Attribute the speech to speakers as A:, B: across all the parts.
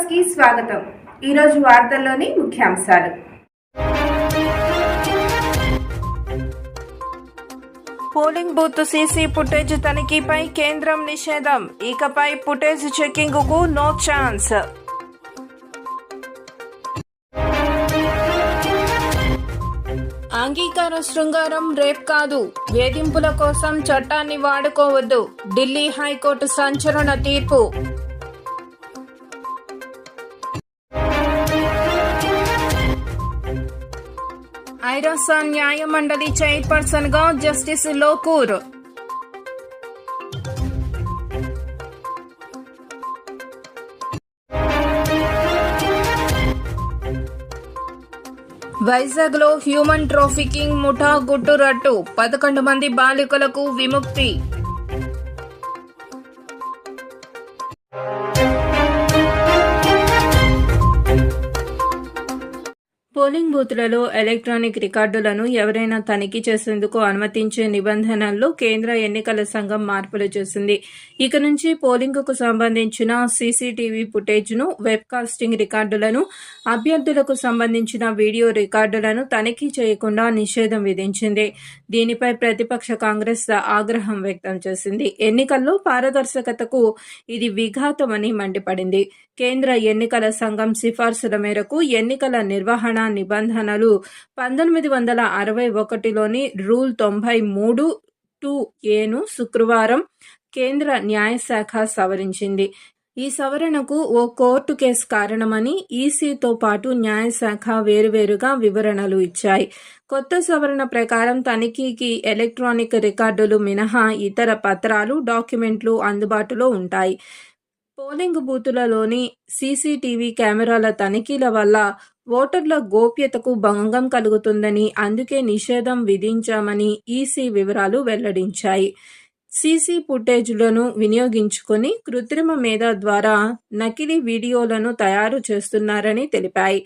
A: న్యూస్కి స్వాగతం. ఈరోజు వార్తల్లోని ముఖ్యాంశాలు.
B: పోలింగ్ బూత్ సీసీ ఫుటేజ్ తనిఖీపై కేంద్రం నిషేధం. ఇకపై ఫుటేజ్ చెకింగ్కు నో ఛాన్స్. అంగీకార శృంగారం రేప్ కాదు. వేధింపుల కోసం చట్టాన్ని వాడుకోవద్దు. ఢిల్లీ హైకోర్టు సంచలన తీర్పు. ఐరాస న్యాయ మండలి చైర్పర్సన్గా జస్టిస్ లోకూర్. వైజాగ్లో హ్యూమన్ ట్రాఫికింగ్ ముఠా గుట్టు రట్టు పదకొండు మంది బాలికలకు విముక్తి. పోలింగ్ బూత్లలో ఎలక్ట్రానిక్ రికార్డులను ఎవరైనా తనిఖీ చేసేందుకు అనుమతించే నిబంధనల్లో కేంద్ర ఎన్నికల సంఘం మార్పులు చేసింది. ఇక నుంచి పోలింగుకు సంబంధించిన సీసీటీవీ ఫుటేజ్ను వెబ్కాస్టింగ్ రికార్డులను అభ్యర్థులకు సంబంధించిన వీడియో రికార్డులను తనిఖీ చేయకుండా నిషేధం విధించింది. దీనిపై ప్రతిపక్ష కాంగ్రెస్ ఆగ్రహం వ్యక్తం చేసింది. ఎన్నికల్లో పారదర్శకతకు ఇది విఘాతమని మండిపడింది. కేంద్ర ఎన్నికల సంఘం సిఫార్సుల మేరకు ఎన్నికల నిర్వహణ నిబంధనలు పంతొమ్మిది వందల అరవై ఒకటిలోని రూల్ తొంభై మూడు టూ ఏను శుక్రవారం కేంద్ర న్యాయశాఖ సవరించింది. ఈ సవరణకు ఓ కోర్టు కేసు కారణమని ఈసీతో పాటు న్యాయశాఖ వేరువేరుగా వివరణలు ఇచ్చాయి. కొత్త సవరణ ప్రకారం తనిఖీకి ఎలక్ట్రానిక్ రికార్డులు మినహా ఇతర పత్రాలు డాక్యుమెంట్లు అందుబాటులో ఉంటాయి. పోలింగ్ బూతులలోని సీసీటీవీ కెమెరాల తనిఖీల వల్ల ఓటర్ల గోప్యతకు భంగం కలుగుతుందని అందుకే నిషేధం విధించామని ఈసీ వివరాలు వెల్లడించాయి. సీసీ ఫుటేజ్లను వినియోగించుకొని కృత్రిమ మేధ ద్వారా నకిలీ వీడియోలను తయారు చేస్తున్నారని తెలిపాయి.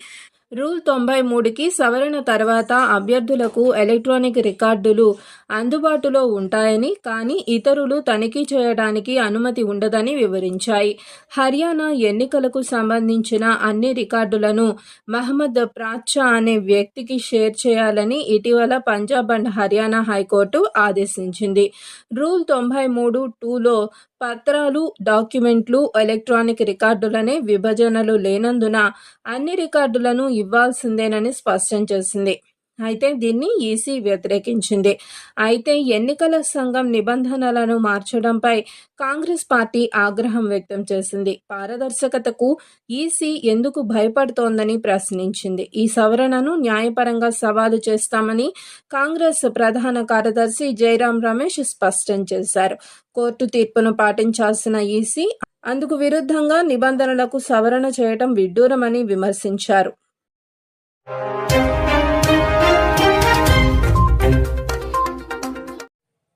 B: రూల్ తొంభై మూడుకి సవరణ తర్వాత అభ్యర్థులకు ఎలక్ట్రానిక్ రికార్డులు అందుబాటులో ఉంటాయని కానీ ఇతరులు తనిఖీ చేయడానికి అనుమతి ఉండదని వివరించాయి. హర్యానా ఎన్నికలకు సంబంధించిన అన్ని రికార్డులను మహమ్మద్ ప్రాచా అనే వ్యక్తికి షేర్ చేయాలని ఇటీవల Punjab and Haryana high court ఆదేశించింది. రూల్ తొంభై మూడు టూలో పత్రాలు డాక్యుమెంట్లు ఎలక్ట్రానిక్ రికార్డులనే విభజనలు లేనందున అన్ని రికార్డులను ఇవ్వాల్సిందేనని స్పష్టం చేసింది. అయితే దీన్ని ఈసీ వ్యతిరేకించింది. అయితే ఎన్నికల సంఘం నిబంధనలను మార్చడంపై కాంగ్రెస్ పార్టీ ఆగ్రహం వ్యక్తం చేసింది. పారదర్శకతకు ఈసీ ఎందుకు భయపడుతోందని ప్రశ్నించింది. ఈ సవరణను న్యాయపరంగా సవాలు చేస్తామని కాంగ్రెస్ ప్రధాన కార్యదర్శి జయరాం రమేష్ స్పష్టం చేశారు. కోర్టు తీర్పును పాటించాల్సిన ఈసీ అందుకు విరుద్ధంగా నిబంధనలకు సవరణ చేయడం విడ్డూరమని విమర్శించారు.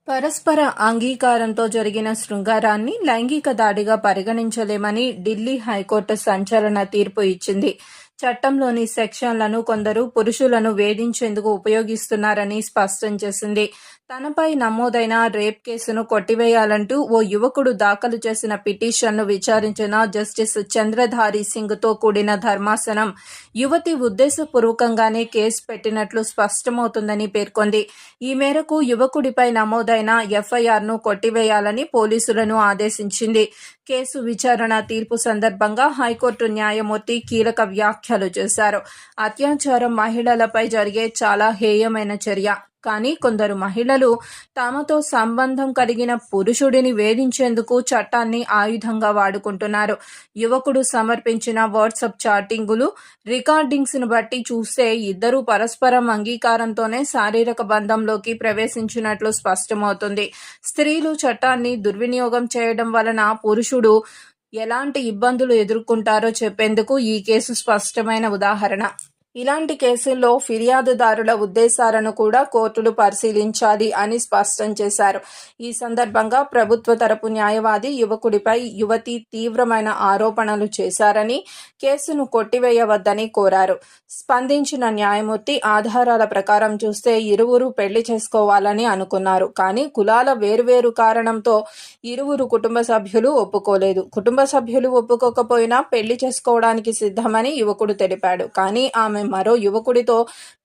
B: పరస్పర అంగీకారంతో జరిగిన శృంగారాన్ని లైంగిక దాడిగా పరిగణించలేమని ఢిల్లీ హైకోర్టు సంచలన తీర్పు ఇచ్చింది. చట్టంలోని సెక్షన్లను కొందరు పురుషులను వేధించేందుకు ఉపయోగిస్తున్నారని స్పష్టం చేసింది. తనపై నమోదైన రేప్ కేసును కొట్టివేయాలంటూ ఓ యువకుడు దాఖలు చేసిన పిటిషన్ను విచారించిన జస్టిస్ చంద్రధారి సింగ్తో కూడిన ధర్మాసనం యువతి ఉద్దేశపూర్వకంగానే కేసు పెట్టినట్లు స్పష్టమవుతుందని పేర్కొంది. ఈ మేరకు యువకుడిపై నమోదైన ఎఫ్ఐఆర్ను కొట్టివేయాలని పోలీసులను ఆదేశించింది. కేసు విచారణ తీర్పు సందర్భంగా హైకోర్టు న్యాయమూర్తి కీలక వ్యాఖ్య వ్యాఖ్యలు చేశారు. అత్యాచారం మహిళలపై జరిగే చాలా హేయమైన చర్య. కానీ కొందరు మహిళలు తమతో సంబంధం కలిగిన పురుషుడిని వేధించేందుకు చట్టాన్ని ఆయుధంగా వాడుకుంటున్నారు. యువకుడు సమర్పించిన వాట్సాప్ చాటింగులు రికార్డింగ్స్ను బట్టి చూస్తే ఇద్దరు పరస్పరం అంగీకారంతోనే శారీరక బంధంలోకి ప్రవేశించినట్లు స్పష్టమవుతుంది. స్త్రీలు చట్టాన్ని దుర్వినియోగం చేయడం వలన పురుషుడు ఎలాంటి ఇబ్బందులు ఎదుర్కొంటారో చెప్పేందుకు ఈ కేసు స్పష్టమైన ఉదాహరణ. ఇలాంటి కేసుల్లో ఫిర్యాదుదారుల ఉద్దేశాలను కూడా కోర్టులు పరిశీలించాలి అని స్పష్టం చేశారు. ఈ సందర్భంగా ప్రభుత్వ తరపు న్యాయవాది యువకుడిపై యువతి తీవ్రమైన ఆరోపణలు చేశారని కేసును కొట్టివేయవద్దని కోరారు. స్పందించిన న్యాయమూర్తి ఆధారాల ప్రకారం చూస్తే ఇరువురు పెళ్ళి చేసుకోవాలని అనుకున్నారు. కానీ కులాల వేరువేరు కారణంతో ఇరువురు కుటుంబ సభ్యులు ఒప్పుకోలేదు. కుటుంబ సభ్యులు ఒప్పుకోకపోయినా పెళ్ళి చేసుకోవడానికి సిద్ధమని యువకుడు తెలిపాడు. కానీ ఆమె మరో యువకుడితో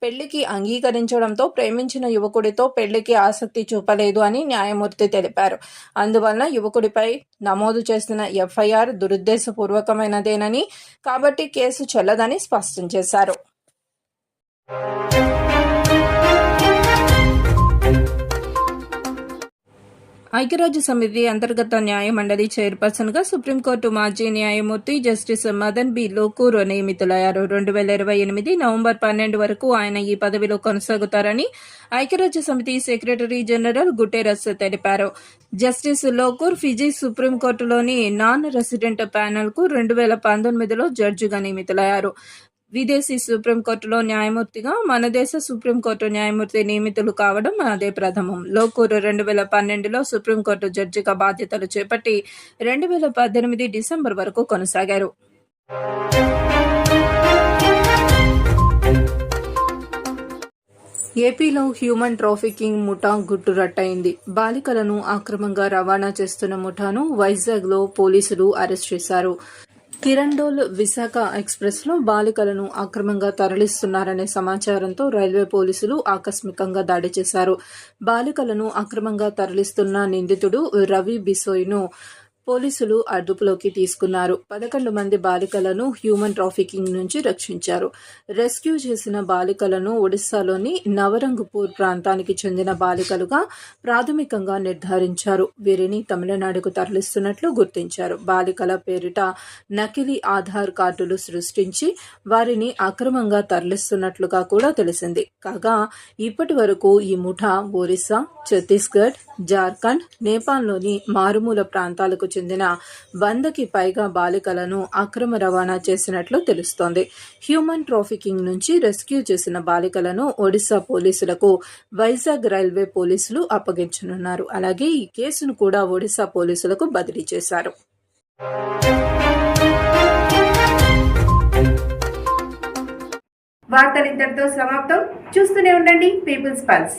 B: పెళ్ళికి అంగీకరించడంతో ప్రేమించిన యువకుడితో పెళ్ళికి ఆసక్తి చూపలేదు అని న్యాయమూర్తి తెలిపారు. అందువలన యువకుడిపై నమోదు చేసిన ఎఫ్ఐఆర్ దురుద్దేశపూర్వకమైనదేనని కాబట్టి కేసు చెల్లదని స్పష్టం చేశారు. ఐక్యరాజ్య సమితి అంతర్గత న్యాయ మండలి చైర్పర్సన్గా సుప్రీంకోర్టు మాజీ న్యాయమూర్తి జస్టిస్ మదన్ బి లోకూర్ నియమితులయ్యారు. రెండు వేల ఇరవై ఎనిమిది నవంబర్ పన్నెండు వరకు ఆయన ఈ పదవిలో కొనసాగుతారని ఐక్యరాజ్య సమితి సెక్రటరీ జనరల్ గుటెరస్ తెలిపారు. జస్టిస్ లోకూర్ ఫిజీ సుప్రీంకోర్టులోని నాన్ రెసిడెంట్ ప్యానెల్కు రెండు వేల పంతొమ్మిదిలో జడ్జిగా నియమితులయ్యారు. విదేశీ సుప్రీంకోర్టులో న్యాయమూర్తిగా మన దేశ సుప్రీంకోర్టు న్యాయమూర్తి నియమితులు కావడం అదే ప్రథమం. లోకూరు రెండు వేల పన్నెండులో సుప్రీంకోర్టు జడ్జిగా బాధ్యతలు చేపట్టి రెండు వేల పద్దెనిమిది డిసెంబర్ వరకు కొనసాగారు. ఏపీలో హ్యూమన్ ట్రాఫికింగ్ ముఠా గుట్టురట్టయింది బాలికలను అక్రమంగా రవాణా చేస్తున్న ముఠాను వైజాగ్లో పోలీసులు అరెస్ట్ చేశారు. కిరండోల్ విశాఖ ఎక్స్ప్రెస్లో బాలికలను అక్రమంగా తరలిస్తున్నారనే సమాచారంతో రైల్వే పోలీసులు ఆకస్మికంగా దాడి చేశారు. బాలికలను అక్రమంగా తరలిస్తున్న నిందితుడు రవి బిసోయ్ను పోలీసులు అదుపులోకి తీసుకున్నారు. పదకొండు మంది బాలికలను హ్యూమన్ ట్రాఫికింగ్ నుంచి రక్షించారు. రెస్క్యూ చేసిన బాలికలను ఒడిశాలోని నవరంగపూర్ ప్రాంతానికి చెందిన బాలికలుగా ప్రాథమికంగా నిర్ధారించారు. వీరిని తమిళనాడుకు తరలిస్తున్నట్లు గుర్తించారు. బాలికల పేరిట నకిలీ ఆధార్ కార్డులు సృష్టించి వారిని అక్రమంగా తరలిస్తున్నట్లుగా కూడా తెలిసింది. కాగా ఇప్పటి వరకు ఈ ముఠా ఒరిస్సా ఛత్తీస్గఢ్ జార్ఖండ్ నేపాల్లోని మారుమూల ప్రాంతాలకు చెందిన వందకి పైగా బాలికలను అక్రమ రవాణా చేసినట్లు తెలుస్తోంది. హ్యూమన్ ట్రాఫికింగ్ నుంచి రెస్క్యూ చేసిన బాలికలను ఒడిశా పోలీసులకు వైజాగ్ రైల్వే పోలీసులు అప్పగించనున్నారు. అలాగే ఈ కేసును కూడా ఒడిశా పోలీసులకు బదిలీ చేశారు.
A: వార్తలు ఇంతటితో సమాప్తం. చూస్తూనే ఉండండి. People's Pulse.